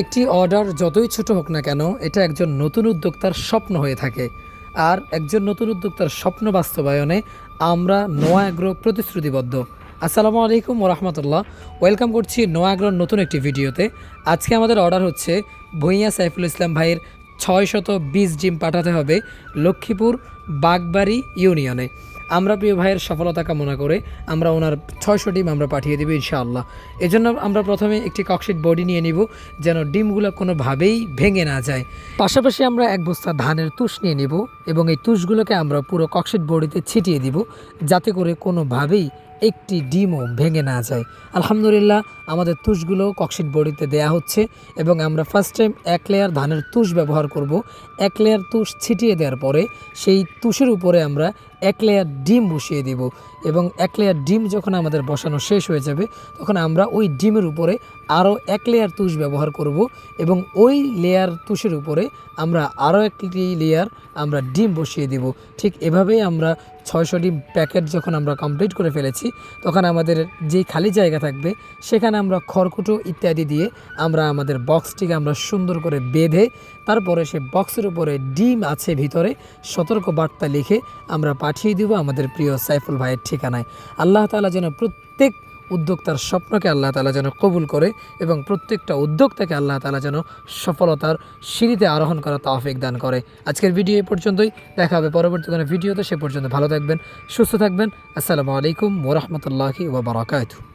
একটি অর্ডার যতই ছোট হোক না কেন, এটা একজন নতুন উদ্যোক্তার স্বপ্ন হয়ে থাকে। আর একজন নতুন উদ্যোক্তার স্বপ্ন বাস্তবায়নে আমরা নোয়া অ্যাগ্রো প্রতিশ্রুতিবদ্ধ। আসসালামু আলাইকুম ওরহমতুল্লাহ ওয়েলকাম করছি নোয়া অ্যাগ্রোর নতুন একটি ভিডিওতে। আজকে আমাদের অর্ডার হচ্ছে ভুঁইয়া সাইফুল ইসলাম ভাইয়ের ছয় শত বিশ ডিম পাঠাতে হবে লক্ষ্মীপুর বাগবাড়ি ইউনিয়নে। আমরা প্রিয় ভাইয়ের সফলতা কামনা করে আমরা ওনার ছয়শো ডিম আমরা পাঠিয়ে দেবো ইনশাআল্লাহ। এজন্য আমরা প্রথমে একটি ককশিট বডি নিয়ে নিব যেন ডিমগুলো কোনোভাবেই ভেঙে না যায়। পাশাপাশি আমরা এক বস্তা ধানের তুষ নিয়ে নিব। এবং এই তুষগুলোকে আমরা পুরো ককশিট বডিতে ছিটিয়ে দিব যাতে করে কোনোভাবেই একটি ডিমও ভেঙে না যায়। আলহামদুলিল্লাহ, আমাদের তুষগুলো ককশিট বডিতে দেয়া হচ্ছে এবং আমরা ফার্স্ট টাইম এক লেয়ার ধানের তুষ ব্যবহার করব। এক লেয়ার তুষ ছিটিয়ে দেওয়ার পরে সেই তুষের উপরে আমরা এক লেয়ার ডিম বসিয়ে দিব এবং এক লেয়ার ডিম যখন আমাদের বসানো শেষ হয়ে যাবে, তখন আমরা ওই ডিমের উপরে আরও এক লেয়ার তুষ ব্যবহার করব এবং ওই লেয়ার তুষের উপরে আমরা আরও একটি লেয়ার আমরা ডিম বসিয়ে দিব। ঠিক এভাবেই আমরা ছয়শো ডিম প্যাকেট যখন আমরা কমপ্লিট করে ফেলেছি, তখন আমাদের যেই খালি জায়গা থাকবে, সেখানে আমরা খড়কুটো ইত্যাদি দিয়ে আমরা আমাদের বক্সটিকে আমরা সুন্দর করে বেঁধে, তারপরে সে বক্সের উপরে ডিম আছে ভিতরে সতর্ক বার্তা লিখে আমরা পাঠিয়ে দিব আমাদের প্রিয় সাইফুল ভাইয়ের ঠিকানায়। আল্লাহ তালা যেন প্রত্যেক উদ্যোক্তার স্বপ্নকে আল্লাহ তালা যেন কবুল করে এবং প্রত্যেকটা উদ্যোক্তাকে আল্লাহ তালা যেন সফলতার সিঁড়িতে আরোহণ করা তাফিক দান করে। আজকের ভিডিও এ পর্যন্তই। দেখা হবে পরবর্তী কোনো ভিডিওতে। সে পর্যন্ত ভালো থাকবেন, সুস্থ থাকবেন। আসসালামু আলাইকুম ওরহমতুল্লাহি ওবরাকাতু